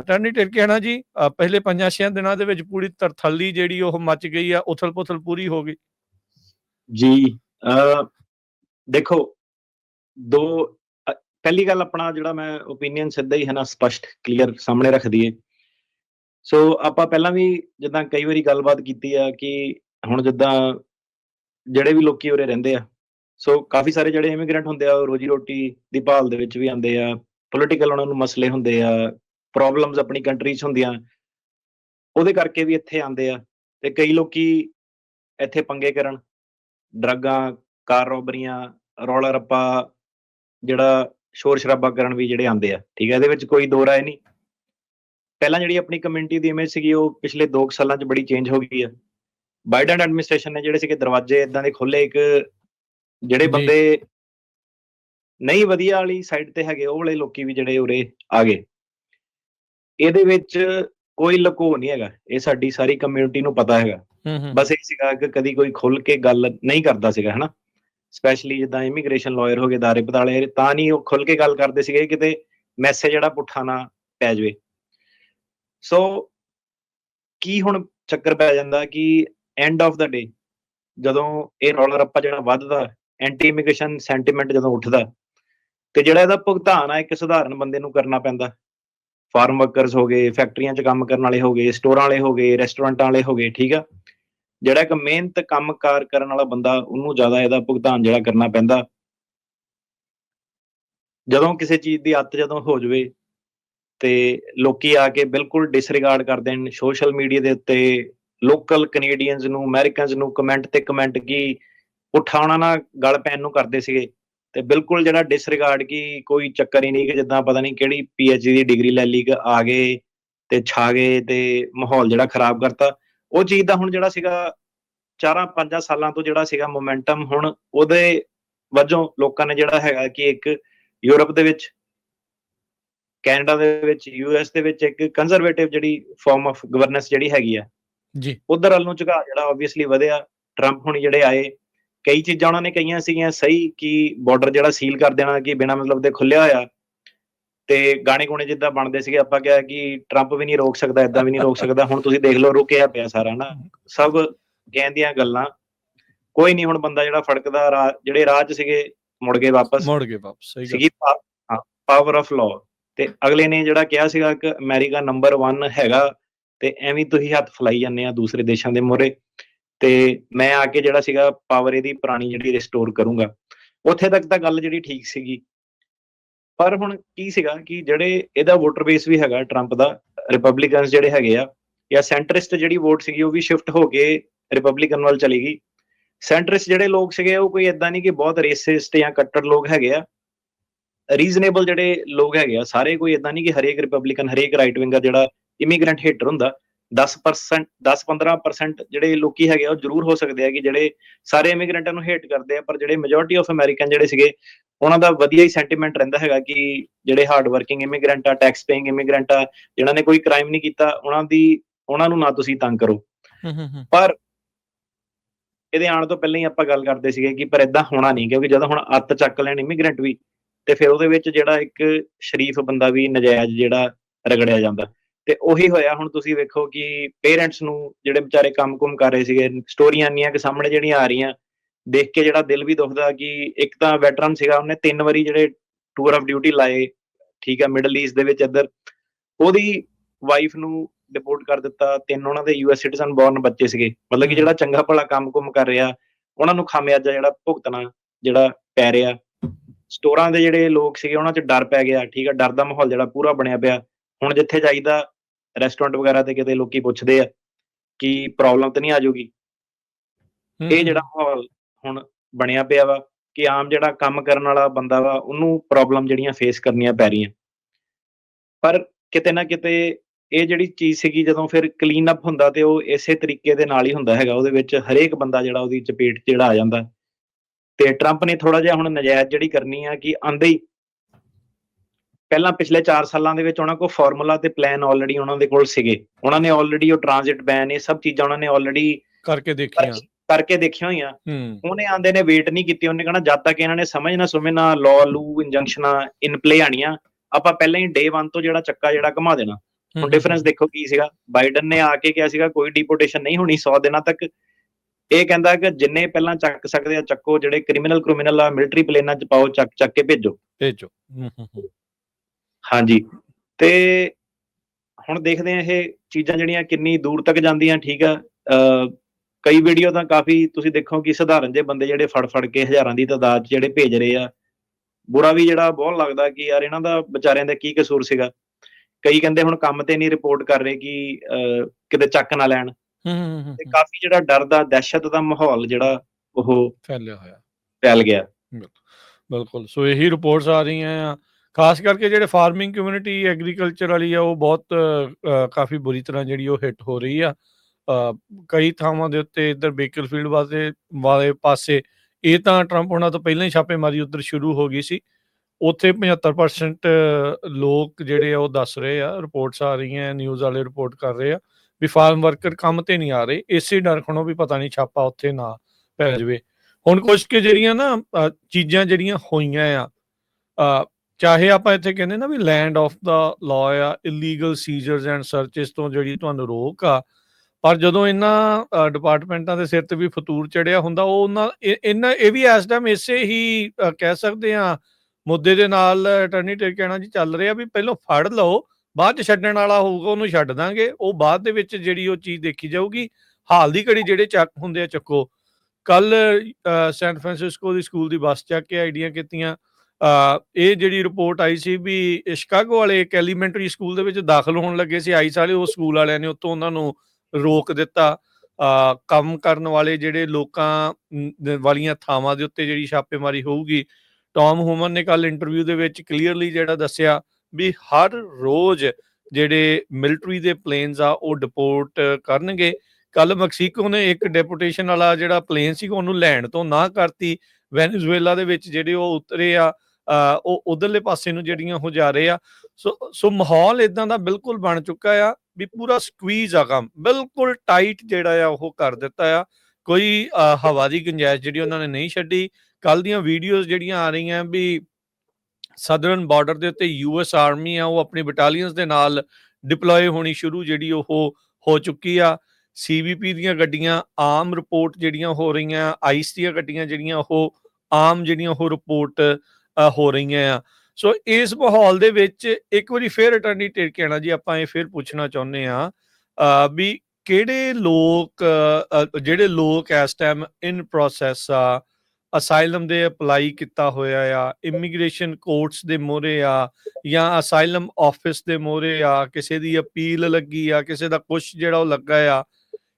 ਟਰਨੀ ਟਿਰਕਿਆਣਾ ਜੀ ਪਹਿਲੇ 5-6 ਦਿਨਾਂ ਦੇ ਵਿੱਚ ਪੂਰੀ ਤਰਥੱਲੀ ਜਿਹੜੀ ਉਹ ਮੱਚ ਗਈ ਆ, ਉਥਲ-ਪੁਥਲ ਪੂਰੀ ਹੋ ਗਈ। ਜੀ ਦੇਖੋ, ਦੋ ਪਹਿਲੀ ਗੱਲ ਆਪਣਾ ਜਿਹੜਾ ਮੈਂ ਓਪੀਨੀਅਨ ਸਿੱਧਾ ਹੀ ਹੈ ਨਾ, ਸਪਸ਼ਟ ਕਲੀਅਰ ਸਾਹਮਣੇ ਰੱਖ ਦਈਏ। ਸੋ ਆਪਾਂ ਪਹਿਲਾਂ ਵੀ ਜਿੱਦਾਂ ਕਈ ਵਾਰੀ ਗੱਲਬਾਤ ਕੀਤੀ ਆ ਕਿ ਹੁਣ ਜਿੱਦਾਂ ਜਿਹੜੇ ਵੀ ਲੋਕੀ ਉਰੇ ਰਹਿੰਦੇ ਆ, ਸੋ ਕਾਫੀ ਸਾਰੇ ਜਿਹੜੇ ਇਮੀਗ੍ਰੈਂਟ ਹੁੰਦੇ ਆ, ਉਹ ਰੋਜੀ ਰੋਟੀ ਦੀ ਭਾਲ ਦੇ ਵਿੱਚ ਵੀ ਆਉਂਦੇ ਆ ਪੋਲੀਟੀਕਲ ਉਹਨਾਂ ਨੂੰ ਮਸਲੇ ਹੁੰਦੇ ਆ ਪ੍ਰੋਬਲਮਸ ਆਪਣੀ ਕੰਟਰੀ 'ਚ ਹੁੰਦੀਆਂ। ਉਹਦੇ ਕਰਕੇ ਵੀ ਇੱਥੇ ਆਉਂਦੇ ਆ ਤੇ ਕਈ ਲੋਕੀ ਇੱਥੇ ਪੰਗੇ ਕਰਨ। ਡਰੱਗਾਂ ਕਾਰ ਰੋਬਰੀਆਂ ਰੌਲਾ ਰੱਪਾ ਜਿਹੜਾ ਸ਼ੋਰ ਸ਼ਰਾਬਾ ਕਰਨ ਵੀ ਜਿਹੜੇ ਆਉਂਦੇ ਆ। ਠੀਕ ਹੈ ਇਹਦੇ ਵਿੱਚ ਕੋਈ ਦੋ ਰਾਏ ਨਹੀਂ। ਪਹਿਲਾਂ ਜਿਹੜੀ ਆਪਣੀ ਕਮਿਊਨਿਟੀ ਦੀ ਇਮੇਜ ਸੀਗੀ ਉਹ ਪਿਛਲੇ 2 ਸਾਲਾਂ 'ਚ ਬੜੀ ਚੇਂਜ ਹੋ ਗਈ ਆ। ਬਾਈਡਨ ਐਡਮਿਨਿਸਟ੍ਰੇਸ਼ਨ ਨੇ ਜਿਹੜੇ ਸੀਗੇ ਦਰਵਾਜ਼ੇ ਇਦਾਂ ਦੇ ਖੋਲੇ ਇੱਕ ਜਿਹੜੇ। ਬੰਦੇ ਨਹੀਂ ਵਧੀਆ ਵਾਲੀ ਸਾਈਡ ਤੇ ਹੈਗੇ ਉਹ ਵਾਲੇ ਲੋਕੀ ਵੀ ਜਿਹੜੇ ਉਰੇ ਆ ਗਏ। ਇਹਦੇ ਵਿੱਚ ਕੋਈ ਲੁਕੋ ਨਹੀਂ ਹੈਗਾ। ਇਹ ਸਾਡੀ ਸਾਰੀ ਕਮਿਊਨਿਟੀ ਨੂੰ ਪਤਾ ਹੈਗਾ। ਬਸ ਇਹ ਸੀਗਾ ਕਿ ਕਦੀ ਕੋਈ ਖੁੱਲ ਕੇ ਗੱਲ ਨਹੀਂ ਕਰਦਾ ਸੀਗਾ ਹਨਾ? ਸਪੈਸ਼ਲੀ ਜਿੱਦਾਂ ਇਮੀਗ੍ਰੇਸ਼ਨ ਲਾਇਰ ਹੋ ਗਏ ਦਾਰੇ ਪਤਾਲੇ ਤਾਂ ਨਹੀਂ ਉਹ ਖੁੱਲ ਕੇ ਗੱਲ ਕਰਦੇ ਸੀਗੇ ਕਿਤੇ ਮੈਸੇਜ ਜਿਹੜਾ ਪੁੱਠਾ ਨਾ ਪੈ ਜਾਵੇ। ਸੋ ਕੀ ਹੁਣ ਚੱਕਰ ਪੈ ਜਾਂਦਾ ਕਿ ਐਂਡ ਆਫ ਦਾ ਡੇ ਜਦੋਂ ਇਹ ਰੌਲਾ ਰੱਪਾ ਜਿਹੜਾ ਵੱਧਦਾ ਐਂਟੀ ਇਮੀਗ੍ਰੇਸ਼ਨ ਸੈਂਟੀਮੈਂਟ ਜਦੋਂ ਉੱਠਦਾ ਤੇ ਜਿਹੜਾ ਇਹਦਾ ਭੁਗਤਾਨ ਆ ਇੱਕ ਸਧਾਰਨ ਬੰਦੇ ਨੂੰ ਕਰਨਾ ਪੈਂਦਾ। ਫਾਰਮ ਵਰਕਰਸ ਹੋ ਗਏ ਫੈਕਟਰੀਆਂ 'ਚ ਕੰਮ ਕਰਨ ਵਾਲੇ ਹੋ ਗਏ ਸਟੋਰਾਂ ਵਾਲੇ ਹੋ ਗਏ ਰੈਸਟੋਰੈਂਟਾਂ ਵਾਲੇ ਹੋ ਗਏ, ਠੀਕ ਆ? ਜਿਹੜਾ ਇੱਕ ਮਿਹਨਤ ਕੰਮਕਾਰ ਕਰਨ ਵਾਲਾ ਬੰਦਾ, ਉਹਨੂੰ ਜ਼ਿਆਦਾ ਇਹਦਾ ਭੁਗਤਾਨ ਜਿਹੜਾ ਕਰਨਾ ਪੈਂਦਾ। ਜਦੋਂ ਕਿਸੇ ਚੀਜ਼ ਦੀ ਅੱਤ ਜਦੋਂ ਹੋ ਜਾਵੇ ਤੇ ਲੋਕੀ ਆ ਕੇ ਬਿਲਕੁਲ ਡਿਸਰਿਗਾਰਡ ਕਰ ਦੇਣ ਸੋਸ਼ਲ ਮੀਡੀਆ ਦੇ ਉੱਤੇ ਲੋਕਲ ਕੈਨੇਡੀਅਨਸ ਨੂੰ ਅਮਰੀਕਨਸ ਨੂੰ ਕਮੈਂਟ ਤੇ ਕਮੈਂਟ ਕੀ ਉਠਾਉਣਾ ਨਾ ਗਲ ਪੈਣ ਨੂੰ ਕਰਦੇ ਸੀਗੇ। ਤੇ ਬਿਲਕੁਲ ਜਿਹੜਾ ਡਿਸਰਿਗਾਰਡ ਕੀ ਕੋਈ ਚੱਕਰ ਹੀ ਨਹੀਂ ਕਿ ਜਿੱਦਾਂ ਪਤਾ ਨਹੀਂ ਕਿਹੜੀ ਡੀ ਦੀ ਡਿਗਰੀ ਲੈ ਲਈ ਕਿ ਆ ਗਏ ਤੇ ਛਾ ਗਏ ਤੇ ਮਾਹੌਲ ਜਿਹੜਾ ਖਰਾਬ ਕਰਤਾ। ਉਹ ਚੀਜ਼ ਦਾ ਹੁਣ ਜਿਹੜਾ ਸੀਗਾ ਚਾਰਾਂ ਪੰਜਾਂ ਸਾਲਾਂ ਤੋਂ ਜਿਹੜਾ ਸੀਗਾ ਮੋਮੈਂਟਮ ਹੁਣ ਉਹਦੇ ਵਜੋਂ ਲੋਕਾਂ ਨੇ ਜਿਹੜਾ ਹੈਗਾ ਕਿ ਇੱਕ ਯੂਰਪ ਦੇ ਵਿੱਚ ਕੈਨੇਡਾ ਦੇ ਵਿੱਚ ਯੂਐਸ ਦੇ ਵਿੱਚ ਇੱਕ ਕੰਜ਼ਰਵੇਟਿਵ ਜਿਹੜੀ ਫਾਰਮ ਆਫ ਗਵਰਨੈਂਸ ਜਿਹੜੀ ਹੈਗੀ ਆ ਜੀ। ਉਧਰ ਵੱਲ ਨੂੰ ਝੁਕਾ ਜਿਹੜਾ ਆਬਵੀਅਸਲੀ ਵਧਿਆ। ਟਰੰਪ ਹੁਣ ਜਿਹੜੇ ਆਏ ਕਈ ਚੀਜ਼ਾਂ ਉਹਨਾਂ ਨੇ ਕਹੀਆਂ ਸੀਗੀਆਂ ਸਹੀ ਕਿ ਬਾਰਡਰ ਜਿਹੜਾ ਸੀਲ ਕਰ ਦੇਣਾ ਕਿ ਬਿਨਾਂ ਮਤਲਬ ਦੇ ਖੁੱਲਿਆ ਹੋਇਆ। ਤੇ ਗਾਣੇ ਗੁਣੇ ਜਿੱਦਾਂ ਬਣਦੇ ਸੀਗੇ ਆਪਾਂ ਕਿਹਾ ਕਿ ਟਰੰਪ ਵੀ ਨਹੀਂ ਰੋਕ ਸਕਦਾ ਇਦਾਂ ਵੀ ਨਹੀਂ ਰੋਕ ਸਕਦਾ ਹੁਣ ਤੁਸੀਂ ਦੇਖ ਲਓ ਰੁਕਿਆ ਪਿਆ ਸਾਰਾ ਨਾ ਸਭ ਕਹਿੰਦੀਆਂ ਗੱਲਾਂ। ਕੋਈ ਨਹੀਂ ਹੁਣ ਬੰਦਾ ਜਿਹੜਾ ਫੜਕਦਾ ਰਾ- ਜਿਹੜੇ ਰਾਹ 'ਚ ਸੀਗੇ ਮੁੜ ਗਏ ਵਾਪਸ। ਮੁੜ ਗਏ ਵਾਪਸ ਸਹੀ ਗੱਲ। ਸੀਗੀ ਪਾਵਰ ਆਫ ਲਾਅ ਤੇ ਅਗਲੇ ਨੇ ਜਿਹੜਾ ਕਿਹਾ ਸੀਗਾ ਕਿ ਅਮਰੀਕਾ ਨੰਬਰ 1 ਹੈਗਾ ਤੇ ਐਵੇਂ ਤੁਸੀਂ ਹੱਥ ਫਲਾਈ ਜਾਂਦੇ ਆ ਦੂਸਰੇ ਦੇਸ਼ਾਂ ਦੇ ਮੋਰੇ ਤੇ ਮੈਂ ਆ ਕੇ ਜਿਹੜਾ ਸੀਗਾ ਪਾਵਰ ਇਹਦੀ ਪੁਰਾਣੀ ਜਿਹੜੀ ਰਿਸਟੋਰ ਕਰੂੰਗਾ। ਉੱਥੇ ਤੱਕ ਤਾਂ ਗੱਲ ਜਿਹੜੀ ਠੀਕ ਸੀਗੀ। ਪਰ ਹੁਣ ਕੀ ਸੀਗਾ ਕਿ ਜਿਹੜੇ ਇਹਦਾ ਵੋਟਰ ਬੇਸ ਵੀ ਹੈਗਾ ਟਰੰਪ ਦਾ ਰਿਪਬਲਿਕਨਸ ਜਿਹੜੇ ਹੈਗੇ ਆ, ਜਾਂ ਸੈਂਟਰਿਸਟ ਜਿਹੜੀ ਵੋਟ ਸੀਗੀ ਉਹ ਵੀ ਸ਼ਿਫਟ ਹੋ ਕੇ ਰਿਪਬਲਿਕਨ ਵੱਲ ਚਲੀ ਗਈ। ਸੈਂਟਰਿਸਟ ਜਿਹੜੇ ਲੋਕ ਸੀਗੇ ਉਹ ਕੋਈ ਇਦਾਂ ਨਹੀਂ ਕਿ ਬਹੁਤ ਰੇਸਿਸਟ ਜਾਂ ਕੱਟੜ ਲੋਕ ਹੈਗੇ ਆ। ਰੀਜ਼ਨੇਬਲ ਜਿਹੜੇ ਲੋਕ ਹੈਗੇ ਆ, ਸਾਰੇ ਕੋਈ ਇਦਾਂ ਨਹੀਂ ਕਿ ਹਰੇਕ ਰਿਪਬਲਿਕਨ ਹਰੇਕ ਰਾਈਟ ਵਿੰਗਰ ਜਿਹੜਾ ਇਮੀਗ੍ਰੈਂਟ ਹੇਟਰ ਹੁੰਦਾ 10% 10-15% ਜਿਹੜੇ ਲੋਕੀ ਹੈਗੇ ਉਹ ਜ਼ਰੂਰ ਹੋ ਸਕਦੇ ਆ ਕਿ ਜਿਹੜੇ ਸਾਰੇ ਇਮੀਗ੍ਰੈਂਟਾਂ ਨੂੰ ਹੇਟ ਕਰਦੇ ਆ ਪਰ ਜਿਹੜੇ ਮੈਜੋਰਟੀ ਆਫ ਅਮਰੀਕਨ ਜਿਹੜੇ ਸੀਗੇ ਉਹਨਾਂ ਦਾ ਵਧੀਆ ਹੀ ਸੈਂਟੀਮੈਂਟ ਰਹਿੰਦਾ ਹੈਗਾ ਕਿ ਜਿਹੜੇ ਹਾਰਡ ਵਰਕਿੰਗ ਇਮੀਗ੍ਰੈਂਟ ਆ ਟੈਕਸ ਪੇਇੰਗ ਇਮੀਗ੍ਰੈਂਟ ਆ ਜਿਨ੍ਹਾਂ ਨੇ ਕੋਈ ਕ੍ਰਾਈਮ ਨਹੀਂ ਕੀਤਾ ਉਹਨਾਂ ਦੀ ਉਹਨਾਂ ਨੂੰ ਨਾ ਤੁਸੀਂ ਤੰਗ ਕਰੋ। ਪਰ ਇਹਦੇ ਆਉਣ ਤੋਂ ਪਹਿਲਾਂ ਹੀ ਆਪਾਂ ਗੱਲ ਕਰਦੇ ਸੀਗੇ ਕਿ ਪਰ ਇਦਾਂ ਹੋਣਾ ਨਹੀਂ ਕਿਉਂਕਿ ਜਦੋਂ ਹੁਣ ਅੱਤ ਚੱਕ ਲੈਣ ਇਮੀਗ੍ਰੈਂਟ ਵੀ ਤੇ ਫਿਰ ਉਹਦੇ ਵਿੱਚ ਜਿਹੜਾ ਇੱਕ ਸ਼ਰੀਫ ਬੰਦਾ ਵੀ ਨਜਾਇਜ਼ ਜਿਹੜਾ ਰਗੜਿਆ ਜਾਂਦਾ। ਤੇ ਉਹੀ ਹੋਇਆ ਹੁਣ ਤੁਸੀਂ ਵੇਖੋ ਕਿ ਪੇਰੈਂਟਸ ਨੂੰ ਜਿਹੜੇ ਵਿਚਾਰੇ ਕੰਮ-ਕੁਮ ਕਰ ਰਹੇ ਸੀਗੇ ਸਟੋਰੀਆਂ ਇੰਨੀਆਂ ਕਿ ਸਾਹਮਣੇ ਜਿਹੜੀਆਂ ਆ ਰਹੀਆਂ ਦੇਖ ਕੇ ਜਿਹੜਾ ਦਿਲ ਵੀ ਦੁਖਦਾ ਕਿ ਇੱਕ ਤਾਂ ਵੈਟਰਨ ਸੀਗਾ ਉਹਨੇ ਤਿੰਨ ਵਾਰੀ ਜਿਹੜੇ ਟੂਰ ਆਫ ਡਿਊਟੀ ਲਾਏ ਠੀਕ ਆ ਮਿਡਲ ਈਸਟ ਦੇ ਵਿੱਚ ਇੱਧਰ ਉਹਦੀ ਵਾਈਫ ਨੂੰ ਡਿਪੋਰਟ ਕਰ ਦਿੱਤਾ ਤਿੰਨ ਉਹਨਾਂ ਦੇ ਯੂਐਸ ਸਿਟੀਜ਼ਨ ਬੌਰਨ ਬੱਚੇ ਸੀਗੇ ਮਤਲਬ ਕਿ ਜਿਹੜਾ ਚੰਗਾ ਭਲਾ ਕੰਮ-ਕੁਮ ਕਰ ਰਿਹਾ ਉਹਨਾਂ ਨੂੰ ਖਾਮਿਆਜਾ ਜਿਹੜਾ ਭੁਗਤਣਾ ਜਿਹੜਾ ਪੈ ਰਿਹਾ। ਸਟੋਰਾਂ ਦੇ ਜਿਹੜੇ ਲੋਕ ਸੀਗੇ ਉਹਨਾਂ 'ਚ ਡਰ ਪੈ ਗਿਆ ਠੀਕ ਆ ਡਰ ਦਾ ਮਾਹੌਲ ਜਿਹੜਾ ਪੂਰਾ ਬਣਿਆ ਪਿਆ। ਹੁਣ ਜਿੱਥੇ ਜਾਈਦਾ ਰੈਸਟੋਰੈਂਟ ਵਗੈਰਾ ਤੇ ਕਿਤੇ ਲੋਕੀ ਪੁੱਛਦੇ ਆ ਕਿ ਪ੍ਰੋਬਲਮ ਤਾਂ ਨਹੀਂ ਆ ਜਾਊਗੀ? ਹੂੰ, ਇਹ ਜਿਹੜਾ ਮਾਹੌਲ ਹੁਣ ਬਣਿਆ ਪਿਆ ਵਾ ਕਿ ਆਮ ਜਿਹੜਾ ਕੰਮ ਕਰਨ ਵਾਲਾ ਬੰਦਾ ਵਾ ਉਹਨੂੰ ਪ੍ਰੋਬਲਮ ਜਿਹੜੀਆਂ ਫੇਸ ਕਰਨੀਆਂ ਪੈ ਰਹੀਆਂ। ਪਰ ਕਿਤੇ ਨਾ ਕਿਤੇ ਇਹ ਜਿਹੜੀ ਚੀਜ਼ ਸੀਗੀ ਜਦੋਂ ਫਿਰ ਕਲੀਨ ਅਪ ਹੁੰਦਾ ਤੇ ਉਹ ਇਸੇ ਤਰੀਕੇ ਦੇ ਨਾਲ ਹੀ ਹੁੰਦਾ ਹੈਗਾ ਉਹਦੇ ਵਿੱਚ ਹਰੇਕ ਬੰਦਾ ਜਿਹੜਾ ਉਹਦੀ ਚਪੇਟ 'ਚ ਜਿਹੜਾ ਆ ਜਾਂਦਾ। ਤੇ ਟਰੰਪ ਨੇ ਥੋੜਾ ਜਿਹਾ ਹੁਣ ਨਜਾਇਜ਼ ਜਿਹੜੀ ਕਰਨੀ ਆ ਕਿ ਆਂਦੇ ਹੀ ਪਹਿਲਾਂ ਪਿਛਲੇ 4 ਸਾਲਾਂ ਦੇ ਵਿੱਚ ਉਹਨਾਂ ਕੋਲ ਫਾਰਮੂਲਾ ਤੇ ਪਲਾਨ ਆਲਰੇਡੀ ਉਹਨਾਂ ਦੇ ਕੋਲ ਸੀਗੇ। ਉਹਨਾਂ ਨੇ ਆਲਰੇਡੀ ਉਹ ਟ੍ਰਾਂਜ਼ਿਟ ਬੈਨ ਇਹ ਸਭ ਚੀਜ਼ਾਂ ਉਹਨਾਂ ਨੇ ਆਲਰੇਡੀ ਕਰਕੇ ਦੇਖੀਆਂ। ਕਰਕੇ ਦੇਖੀਆਂ ਹੋਈਆਂ। ਉਹਨੇ ਆਂਦੇ ਨੇ ਵੇਟ ਨਹੀਂ ਕੀਤੀ ਉਹਨੇ ਕਹਣਾ ਜਦ ਤੱਕ ਇਹਨਾਂ ਨੇ ਸਮਝ ਨਾ ਸੁਮੇ ਨਾ ਲਾਅ ਲੂ ਇੰਜੰਕਸ਼ਨਾਂ ਇਨ ਪਲੇ ਆਣੀਆਂ ਆਪਾਂ ਪਹਿਲਾਂ ਹੀ ਡੇ 1 ਤੋਂ ਜਿਹੜਾ ਚੱਕਾ ਜਿਹੜਾ ਘੁਮਾ ਦੇਣਾ। ਹੁਣ ਡਿਫਰੈਂਸ ਦੇਖੋ ਕੀ ਸੀਗਾ। ਬਾਈਡਨ ਨੇ ਆ ਕੇ ਕਿਹਾ ਸੀਗਾ ਕੋਈ ਡਿਪੋਰਟੇਸ਼ਨ ਨਹੀਂ ਹੋਣੀ 100 ਦਿਨਾਂ ਤੱਕ। ਇਹ ਕਹਿੰਦਾ ਕਿ ਜਿੰਨੇ ਪਹਿਲਾਂ ਚੱਕ ਸਕਦੇ ਆ ਚੱਕੋ ਜਿਹੜੇ ਕ੍ਰਿਮੀਨਲ ਕ੍ਰਿਮੀਨਲ ਆ ਮਿਲਟਰੀ ਪਲੇਨਾਂ 'ਚ ਪਾਓ ਚੱਕ ਚੱਕ ਕੇ ਭੇਜੋ। ਭੇਜੋ। ਹਾਂਜੀ। ਤੇ ਹੁਣ ਦੇਖਦੇ ਆ ਇਹ ਚੀਜ਼ਾਂ ਜਿਹੜੀਆਂ ਕਿੰਨੀ ਦੂਰ ਤੱਕ ਜਾਂਦੀਆਂ ਠੀਕ ਆ। ਕਈ ਵੀਡੀਓ ਤਾਂ ਕਾਫੀ ਤੁਸੀਂ ਦੇਖੋ ਕਿ ਸਧਾਰਨ ਜੇ ਬੰਦੇ ਜਿਹੜੇ ਫੜ ਫੜ ਕੇ ਹਜ਼ਾਰਾਂ ਦੀ ਤਾਦਾਦ 'ਚ ਜਿਹੜੇ ਭੇਜ ਰਹੇ ਆ। ਬੁਰਾ ਵੀ ਜਿਹੜਾ ਬਹੁਤ ਲੱਗਦਾ ਕਿ ਯਾਰ ਇਹਨਾਂ ਦਾ ਵਿਚਾਰਿਆਂ ਦਾ ਕੀ ਕਸੂਰ ਸੀਗਾ। ਕਈ ਕਹਿੰਦੇ ਹੁਣ ਕੰਮ ਤੇ ਨਹੀਂ ਰਿਪੋਰਟ ਕਰ ਰਹੇ ਕਿ ਕਿਤੇ ਚੱਕ ਨਾ ਲੈਣ। ਹੂੰ, ਤੇ। ਕਾਫੀ ਜਿਹੜਾ ਡਰ ਦਾ ਦਹਿਸ਼ਤ ਦਾ ਮਾਹੌਲ ਜਿਹੜਾ ਉਹ ਫੈਲਿਆ ਹੋਇਆ। ਫੈਲ ਗਿਆ। ਬਿਲਕੁਲ। ਸੋ ਇਹੀ ਰਿਪੋਰਟਸ ਆ ਰਹੀਆਂ ਆ। ਖਾਸ ਕਰਕੇ ਜਿਹੜੇ ਫਾਰਮਿੰਗ ਕਮਿਊਨਿਟੀ ਐਗਰੀਕਲਚਰ ਵਾਲੀ ਆ ਉਹ ਬਹੁਤ ਅ, ਕਾਫੀ ਬੁਰੀ ਤਰ੍ਹਾਂ ਜਿਹੜੀ ਉਹ ਹਿੱਟ ਹੋ ਰਹੀ ਆ। ਅ, ਕਈ ਥਾਵਾਂ ਦੇ ਉੱਤੇ ਇੱਧਰ ਬੇਕਰਫੀਲਡ ਵਾਸਤੇ ਵਾਲੇ ਪਾਸੇ ਇਹ ਤਾਂ ਟਰੰਪ ਉਹਨਾਂ ਤੋਂ ਪਹਿਲਾਂ ਹੀ ਛਾਪੇਮਾਰੀ ਉੱਧਰ ਸ਼ੁਰੂ ਹੋ ਗਈ ਸੀ। ਉੱਥੇ 75% ਲੋਕ ਜਿਹੜੇ ਆ ਉਹ ਦੱਸ ਰਹੇ ਆ ਰਿਪੋਰਟਸ ਆ ਰਹੀਆਂ ਨਿਊਜ਼ ਵਾਲੇ ਰਿਪੋਰਟ ਕਰ ਰਹੇ ਆ ਵੀ ਫਾਰਮ ਵਰਕਰ ਕੰਮ ਤੇ ਨਹੀਂ ਆ ਰਹੇ। ਇਸੇ ਡਰ ਖਣੋ ਵੀ ਪਤਾ ਨਹੀਂ ਛਾਪਾ ਉੱਥੇ ਨਾ ਪੈ ਜਾਵੇ। ਹੁਣ ਕੁਝ ਕਿ ਜਿਹੜੀਆਂ ਨਾ ਅ, ਚੀਜ਼ਾਂ ਜਿਹੜੀਆਂ ਹੋਈਆਂ ਆ ਅ, ਚਾਹੇ ਆਪਾਂ ਇੱਥੇ ਕਹਿੰਦੇ ਨਾ ਵੀ ਲੈਂਡ ਆਫ ਦਾ ਲਾਅ ਆ ਇਲੀਗਲ ਸੀਜ਼ਰਸ ਐਂਡ ਸਰਚਸ ਤੋਂ ਜਿਹੜੀ ਤੁਹਾਨੂੰ ਰੋਕ ਆ, ਪਰ ਜਦੋਂ ਇਹਨਾਂ ਡਿਪਾਰਟਮੈਂਟਾਂ ਦੇ ਸਿਰ ਤੇ ਵੀ ਫਤੂਰ ਚੜਿਆ ਹੁੰਦਾ, ਉਹ ਉਹਨਾਂ ਇਹਨਾਂ, ਇਹ ਵੀ ਇਸ ਟਾਈਮ ਇਸੇ ਹੀ ਕਹਿ ਸਕਦੇ ਆ ਮੁੱਦੇ ਦੇ ਨਾਲ ਅਟਰਨੀ ਟੇਕ ਕਹਿਣਾ ਜੀ ਚੱਲ ਰਿਹਾ ਵੀ ਪਹਿਲਾਂ ਫੜ ਲਓ, ਬਾਅਦ ਚ ਛੱਡਣ ਵਾਲਾ ਹੋਊਗਾ ਉਹਨੂੰ ਛੱਡ ਦਾਂਗੇ, ਉਹ ਬਾਅਦ ਦੇ ਵਿੱਚ ਜਿਹੜੀ ਉਹ ਚੀਜ਼ ਦੇਖੀ ਜਾਊਗੀ, ਹਾਲ ਦੀ ਘੜੀ ਜਿਹੜੇ ਚੱਕ ਹੁੰਦੇ ਆ ਚੱਕੋ। ਕੱਲ ਸੈਨ ਫਰਾਂਸਿਸਕੋ ਦੀ ਸਕੂਲ ਦੀ ਬੱਸ ਚੱਕ ਕੇ ਆਈਡੀਆਂ ਕੀਤੀਆਂ ਇਹ ਜਿਹੜੀ ਰਿਪੋਰਟ ਆਈ ਸੀ ਵੀ ਸ਼ਿਕਾਗੋ ਵਾਲੇ ਇੱਕ ਐਲੀਮੈਂਟਰੀ ਸਕੂਲ ਦੇ ਵਿੱਚ ਦਾਖਲ ਹੋਣ ਲੱਗੇ ਸੀ, ਆਈ ਵਾਲੇ ਉਹ ਸਕੂਲ ਵਾਲਿਆਂ ਨੇ ਉੱਥੋਂ ਉਹਨਾਂ ਨੂੰ ਰੋਕ ਦਿੱਤਾ। ਕੰਮ ਕਰਨ ਵਾਲੇ ਜਿਹੜੇ ਲੋਕਾਂ ਵਾਲੀਆਂ ਥਾਵਾਂ ਦੇ ਉੱਤੇ ਜਿਹੜੀ ਛਾਪੇਮਾਰੀ ਹੋਊਗੀ ਟੌਮ ਹੋਮਨ ਨੇ ਕੱਲ ਇੰਟਰਵਿਊ ਦੇ ਵਿੱਚ ਕਲੀਅਰਲੀ ਜਿਹੜਾ ਦੱਸਿਆ ਵੀ ਹਰ ਰੋਜ਼ ਜਿਹੜੇ ਮਿਲਟਰੀ ਦੇ ਪਲੇਨਸ ਆ, ਉਹ ਡਿਪੋਰਟ ਕਰਨਗੇ। ਕੱਲ ਮੈਕਸੀਕੋ ਨੇ ਇੱਕ ਡੈਪੂਟੇਸ਼ਨ ਵਾਲਾ ਜਿਹੜਾ ਪਲੇਨ ਸੀ ਉਹਨੂੰ ਲੈਣ ਤੋਂ ਨਾ ਕਰਤੀ। ਵੈਨੇਜ਼ੁਏਲਾ ਦੇ ਵਿੱਚ ਜਿਹੜੇ ਉਹ ਉਤਰੇ ਆ ਉਹ ਉਧਰਲੇ ਪਾਸੇ ਨੂੰ ਜਿਹੜੀਆਂ ਉਹ ਜਾ ਰਹੇ ਆ। ਸੋ ਸੋ ਮਾਹੌਲ ਇਦਾਂ ਦਾ ਬਿਲਕੁਲ ਬਣ ਚੁੱਕਾ ਆ ਵੀ ਪੂਰਾ ਸਕਵੀਜ਼ ਆ ਕੰਮ। ਬਿਲਕੁਲ ਟਾਈਟ ਜਿਹੜਾ ਆ ਉਹ ਕਰ ਦਿੱਤਾ ਆ। ਕੋਈ ਹਵਾ ਦੀ ਗੁੰਜਾਇਸ਼ ਜਿਹੜੀ ਉਹਨਾਂ ਨੇ ਨਹੀਂ ਛੱਡੀ। ਕੱਲ ਦੀਆਂ ਵੀਡੀਓਜ਼ ਜਿਹੜੀਆਂ ਆ ਰਹੀਆਂ ਵੀ ਸਦਰਨ ਬਾਰਡਰ ਦੇ ਉੱਤੇ ਯੂਐਸ ਆਰਮੀ ਆ, ਉਹ ਆਪਣੀ ਬਟਾਲੀਅਨਸ ਦੇ ਨਾਲ ਡਿਪਲੋਏ ਹੋਣੀ ਸ਼ੁਰੂ ਜਿਹੜੀ ਉਹ ਹੋ ਚੁੱਕੀ ਆ। ਸੀਬੀਪੀ ਦੀਆਂ ਗੱਡੀਆਂ ਆਮ ਰਿਪੋਰਟ ਜਿਹੜੀਆਂ ਹੋ ਰਹੀਆਂ ਆਈਸ ਦੀਆਂ ਗੱਡੀਆਂ ਜਿਹੜੀਆਂ ਉਹ ਆਮ ਜਿਹੜੀਆਂ ਉਹ ਰਿਪੋਰਟ ਹੋ ਰਹੀਆਂ ਆ। ਸੋ ਇਸ ਮਾਹੌਲ ਦੇ ਵਿੱਚ ਇੱਕ ਵਾਰੀ ਫੇਰ ਅਟਰਨੀ ਟੇਕ ਜੀ, ਆਪਾਂ ਇਹ ਫੇਰ ਪੁੱਛਣਾ ਚਾਹੁੰਦੇ ਆ ਵੀ ਕਿਹੜੇ ਲੋਕ ਜਿਹੜੇ ਲੋਕ ਇਸ ਟਾਈਮ ਇਨ ਪ੍ਰੋਸੈਸ ਆ ਅਸਾਈਲਮ ਦੇ ਅਪਲਾਈ ਕੀਤਾ ਹੋਇਆ ਆ ਇਮੀਗ੍ਰੇਸ਼ਨ ਕੋਰਟਸ ਦੇ ਮੋਰੇ ਆ, ਜਾਂ ਅਸਾਈਲਮ ਆਫਿਸ ਦੇ ਮੋਰੇ ਆ, ਕਿਸੇ ਦੀ ਅਪੀਲ ਲੱਗੀ ਆ, ਕਿਸੇ ਦਾ ਕੁਝ ਜਿਹੜਾ ਉਹ ਲੱਗਾ ਆ